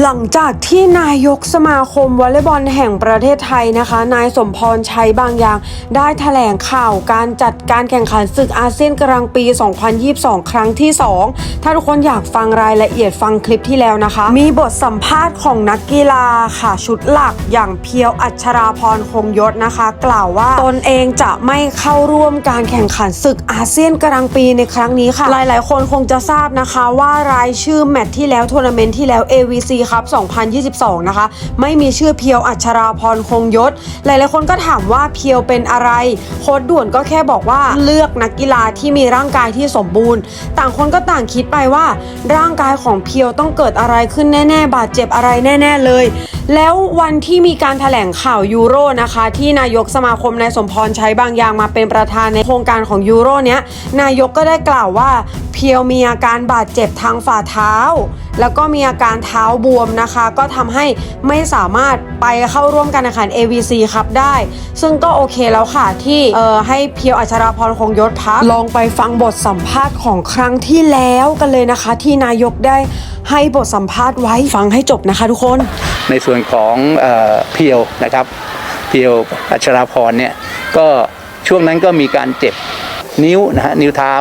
หลังจากที่นายกสมาคมวอลเลย์บอลแห่งประเทศไทยนะคะ นายสมพรชัยบางอย่าง ได้แถลงข่าวการจัดการแข่งขันศึกอาเซียนกลางปี 2022 ครั้งที่ 2 ถ้าทุกคนอยากฟังรายละเอียดฟังคลิปที่แล้วนะคะ มีบทสัมภาษณ์ของนักกีฬาค่ะชุดหลักอย่างเพียวอัชราพรคงยศนะคะ กล่าวว่าตนเองจะไม่เข้าร่วมการแข่งขันศึกอาเซียนกลางปีในครั้งนี้ค่ะ หลาย ๆ คนคงจะทราบนะคะว่ารายชื่อแมตช์ที่แล้วทัวร์นาเมนต์ที่แล้ว AVC ครับ 2022 นะคะ ไม่มีชื่อเพียวอัชราพรคงยศ หลายๆคนก็ถามว่าเพียวเป็นอะไร โค้ดด่วนก็แค่บอกว่าเลือกนักกีฬาที่มีร่างกายที่สมบูรณ์ ต่างคนก็ต่างคิดไปว่า ร่างกายของเพียวต้องเกิดอะไรขึ้นแน่ ๆ บาดเจ็บอะไรแน่ ๆ เลยแล้ววันที่มีการถแถลงข่าวยูโรนะคะ ที่นายกสมาคมนายสมพรใช้บางอย่างมาเป็นประธานในโครงการของยูโรเนี้ยนายกก็ได้กล่าวว่าเพียวมีอาการบาดเจ็บทางฝ่าเท้า แล้วก็มีอาการเท้าบวมนะคะ ก็ทำให้ไม่สามารถไปเข้าร่วมการแข่งขัน AVC ครับได้ ซึ่งก็โอเคแล้วค่ะที่เอ่อให้เพียวอัชราพรคงยศพักลองไปฟังบทสัมภาษณ์ของครั้งที่แล้วกันเลยนะคะ ที่นายกได้ให้บทสัมภาษณ์ไว้ฟังให้จบนะคะทุกคน ในส่วนของเออเพียวนะครับ เพียวอัชราพรเนี่ยก็ช่วงนั้นก็มีการเจ็บนิ้วนะฮะนิ้วเท้า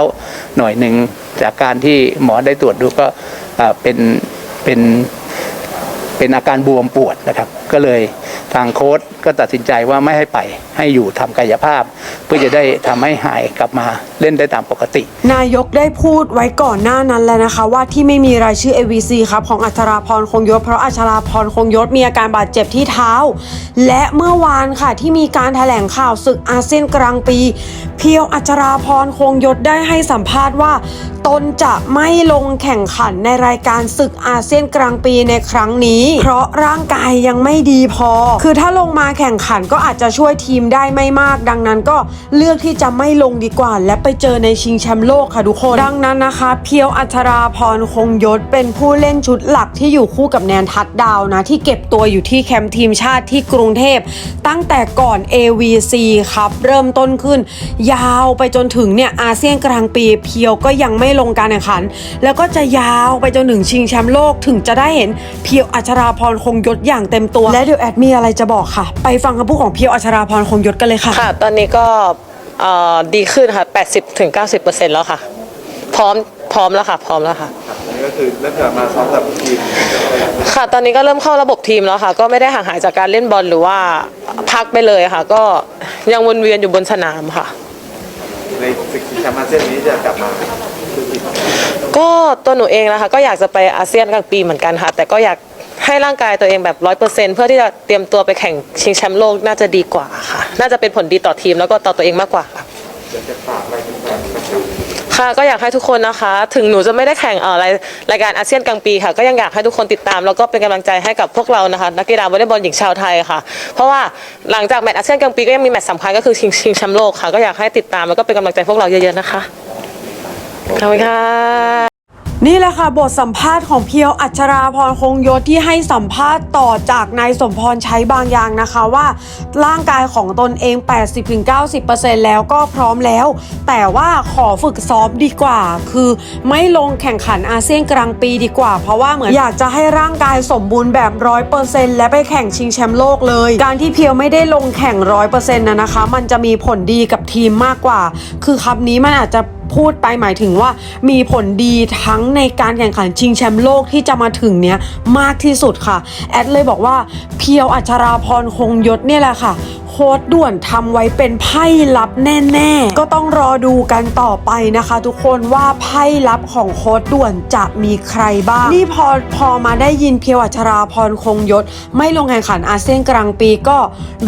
หน่อยหนึ่งจากการที่หมอได้ตรวจดูก็เอ่อเป็นเป็นเป็นอาการบวมปวดนะครับ ก็เลยทางโค้ชก็ตัดสินใจว่าไม่ให้ไปให้อยู่ทำกายภาพ เพื่อจะได้ทำให้หายกลับมาเล่นได้ตามปกติ นายกได้พูดไว้ก่อนหน้านั้นแล้วนะคะ ว่าที่ไม่มีรายชื่อ AVC ครับของอัชราพรคงยศเพราะอัชราพรคงยศมีอาการบาดเจ็บที่เท้า และเมื่อวานค่ะที่มีการถแถลงข่าวศึกอาเซียนกลางปี เพียวอัชราพรคงยศได้ให้สัมภาษณ์ว่าตนจะไม่ลงแข่งขันในรายการศึกอาเซียนกลางปีในครั้งนี้ เพราะร่างกายยังไม่ดีพอคือถ้าลงมาแข่งขันก็อาจจะช่วยทีมได้ไม่มาก ดังนั้นก็เลือกที่จะไม่ลงดีกว่า และไปเจอในชิงแชมป์โลกค่ะทุกคน ดังนั้นนะคะ เพียวอัชราพรคงยศเป็นผู้เล่นชุดหลักที่อยู่คู่กับแนนทัดดาวนะ ที่เก็บตัวอยู่ที่แคมป์ทีมชาติที่กรุงเทพ ตั้งแต่ก่อน AVC ครับเริ่มต้นขึ้น ยาวไปจนถึงเนี่ยอาเซียนกลางปีเพียวก็ยังไม่ลงการแข่งขัน แล้วก็จะยาวไปจนถึงชิงแชมป์โลกถึงจะได้เห็นเพียวอัชราพรคงยศอย่างเต็มตัวและเดี๋ยวแอดมีอะไรจะบอกค่ะ ไปฟังคำพูดของเพียวอัชราพรคงยศกันเลยค่ะ ค่ะ ตอนนี้ก็เอ่อดีขึ้นค่ะ 80ถึง90 แล้วค่ะ พร้อมพร้อมแล้วค่ะ พร้อมแล้วค่ะ อันนี้ก็คือเริ่มกลับมาซ้อมกับทีมค่ะ ตอนนี้ก็เริ่มเข้าระบบทีมแล้วค่ะ ก็ไม่ได้ห่างหายจากการเล่นบอลหรือว่าพักไปเลยค่ะ ก็ยังวนเวียนอยู่บนสนามค่ะ ในศึกชิงแชมป์อาเซียนนี้จะกลับมาคือทีมก็ตัวหนูเองนะคะก็อยากจะไปอาเซียนกลางปีเหมือนกันค่ะ แต่ก็อยาก ให้ร่างกายตัวเองแบบร้อยเปอร์เซ็นเพื่อที่จะเตรียมตัวไปแข่งชิงแชมป์โลกน่าจะดีกว่าค่ะ น่าจะเป็นผลดีต่อทีมแล้วก็ต่อตัวเองมากกว่าค่ะจะจะฝากอะไรเป็นแฟนๆนะครับค่ะก็อยากให้ทุกคนนะคะ ถึงหนูจะไม่ได้แข่งเอ่อรายรายการอาเซียนกลางปีค่ะ ก็ยังอยากให้ทุกคนติดตาม แล้วก็เป็นกำลังใจให้กับพวกเรานะคะ นักกีฬาวอลเลย์บอลหญิงชาวไทยค่ะ เพราะว่าหลังจากแมตช์อาเซียนกลางปีก็ยังมีแมตช์สำคัญก็คือชิงชิงแชมป์โลกค่ะ ก็อยากให้ติดตามแล้วก็เป็นกำลังใจพวกเราเยอะๆนะคะขอบคุณค่ะ นี่แหละค่ะ บทสัมภาษณ์ของเพียวอัชราพรคงยศที่ให้สัมภาษณ์ต่อจากนายสมพรใช้บางอย่างนะคะว่า ร่างกายของตนเอง 80-90%แล้วก็พร้อมแล้ว แต่ว่าขอฝึกซ้อมดีกว่า คือไม่ลงแข่งขันอาเซียนกลางปีดีกว่า เพราะว่าเหมือนอยากจะให้ร่างกายสมบูรณ์แบบร้อยเปอร์เซ็นต์และไปแข่งชิงแชมป์โลกเลย การที่เพียวไม่ได้ลงแข่งร้อยเปอร์เซ็นต์นะนะคะ มันจะมีผลดีกับทีมมากกว่า คือคำนี้มันอาจจะ พูดไปหมายถึงว่ามีผลดีทั้งในการแข่งขันชิงแชมป์โลกที่จะมาถึงเนี้ยมากที่สุดค่ะ แอดเลยบอกว่าเพียวอัชราพรคงยศเนี่ยแหละค่ะ โค้ดด่วนทำไว้เป็นไพ่ลับแน่ๆ ก็ต้องรอดูกันต่อไปนะคะ ทุกคนว่าไพ่ลับของโค้ดด่วนจะมีใครบ้าง นี่พอพอมาได้ยินเพียวอัชราพรคงยศ ไม่ลงแข่งขันอาเซียนกลางปีก็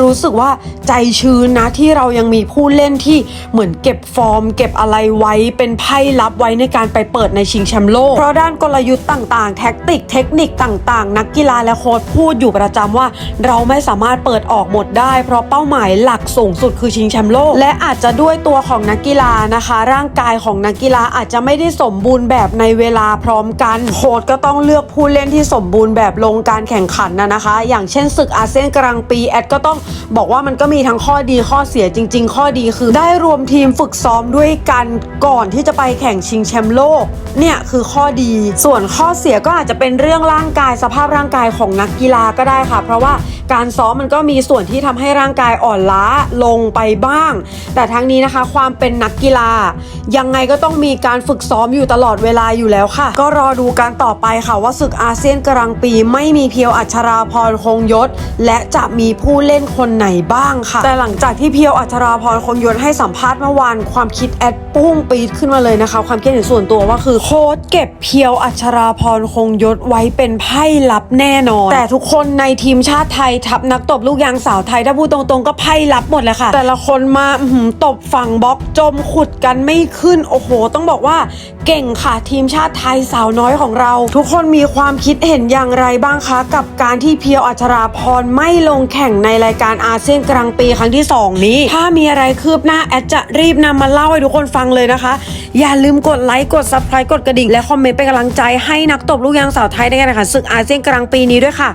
รู้สึกว่าใจชื้นนะที่เรายังมีผู้เล่นที่เหมือนเก็บฟอร์ม เก็บอะไรไว้เป็นไพ่ลับไว้ในการไปเปิดในชิงแชมป์โลก เพราะด้านกลยุทธ์ต่างๆ แท็กติกเทคนิคต่างๆ นักกีฬาและโค้ชพูดอยู่ประจำว่า เราไม่สามารถเปิดออกหมดได้เพราะเป้าหมายหลักสูงสุดคือชิงแชมป์โลก และอาจจะด้วยตัวของนักกีฬานะคะ ร่างกายของนักกีฬาอาจจะไม่ได้สมบูรณ์แบบในเวลาพร้อมกันโค้ชก็ต้องเลือกผู้เล่นที่สมบูรณ์แบบลงการแข่งขันนะนะคะ อย่างเช่นศึกอาเซียนกลางปีแอดก็ต้องบอกว่ามันก็มีทั้งข้อดีข้อเสียจริง ๆ ข้อดีคือ ได้รวมทีมฝึกซ้อมด้วยกันก่อนที่จะไปแข่งชิงแชมป์โลกเนี่ยคือข้อดี ส่วนข้อเสียก็อาจจะเป็นเรื่องร่างกายสภาพร่างกายของนักกีฬาก็ได้ค่ะ เพราะว่า การซ้อมมันก็มีส่วนที่ทำให้ร่างกายอ่อนล้าลงไปบ้าง แต่ทั้งนี้นะคะความเป็นนักกีฬา ยังไงก็ต้องมีการฝึกซ้อมอยู่ตลอดเวลาอยู่แล้วค่ะ ก็รอดูกันต่อไปค่ะว่าศึกอาเซียนกลางปี ไม่มีเพียวอัชราพรคงยศ และจะมีผู้เล่นคนไหนบ้างค่ะ แต่หลังจากที่เพียวอัชราพรคงยศให้สัมภาษณ์เมื่อวานความคิดแอดปุ้งปีดขึ้นมาเลยนะคะ ความคิดเห็นส่วนตัวว่าคือโค้ดเก็บเพียวอัชราพรคงยศไว้เป็นไพ่ลับแน่นอน แต่ทุกคนในทีมชาติไทยทัพนักตบลูกยางสาวไทยถ้าพูดตรงๆ ก็ไพ่ลับหมดเลยค่ะ แต่ละคนมาตบฝั่งบล็อกจมขุดกันไม่ขึ้นโอ้โห ต้องบอกว่าเก่งค่ะทีมชาติไทยสาวน้อยของเรา ทุกคนมีความคิดเห็นอย่างไรบ้างคะ กับการที่เพียวอัชราพรไม่ลงแข่งในรายการอาเซียนกลางปีครั้งที่ 2 นี้ ถ้ามีอะไรคืบหน้าแอดจะรีบนำมาเล่าให้ทุกคนฟังเลยนะคะ อย่าลืมกดไลค์กดซับสไครต์กดกระดิ่ง และคอมเมนต์เป็นกำลังใจให้นักตบลูกยางสาวไทยในการแข่งขันศึกอาเซียนกลางปีนี้ด้วยค่ะ